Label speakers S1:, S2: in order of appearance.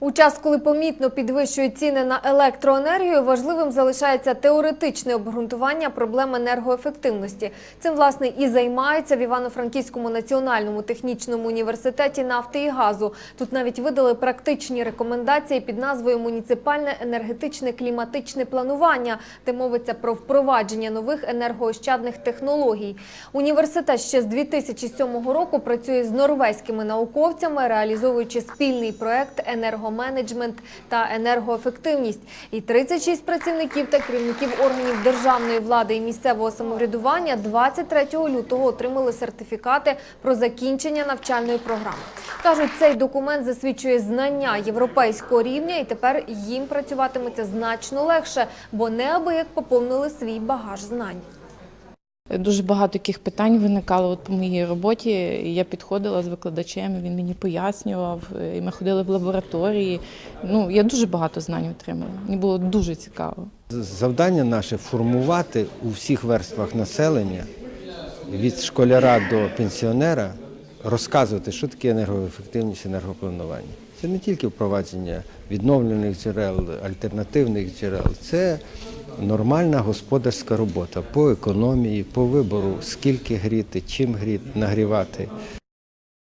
S1: У час, коли помітно підвищують ціни на електроенергію, важливим залишається теоретичне обґрунтування проблем енергоефективності. Цим власне і займаються в Івано-Франківському національному технічному університеті нафти і газу. Тут навіть видали практичні рекомендації під назвою Муніципальне енергетичне кліматичне планування, де мовиться про впровадження нових енергоощадних технологій. Університет ще з 2007 року працює з норвезькими науковцями, реалізовуючи спільний проект енергоменеджмент та енергоефективність. І 36 працівників та керівників органів державної влади і місцевого самоврядування 23 лютого отримали сертифікати про закінчення навчальної програми. Кажуть, цей документ засвідчує знання європейського рівня, і тепер їм працюватиметься значно легше, бо неабияк поповнили свій багаж знань.
S2: Дуже багато таких питань виникало от по моїй роботі. Я підходила з викладачем, він мені пояснював, і ми ходили в лабораторії. Ну, я дуже багато знань отримала. Мені було дуже цікаво.
S3: Завдання наше формувати у всіх верствах населення від школяра до пенсіонера, розказувати, що таке енергоефективність, енергопланування. Це не тільки впровадження відновлених джерел, альтернативних джерел, це нормальна господарська робота по економії, по вибору, скільки гріти, чим гріти, нагрівати.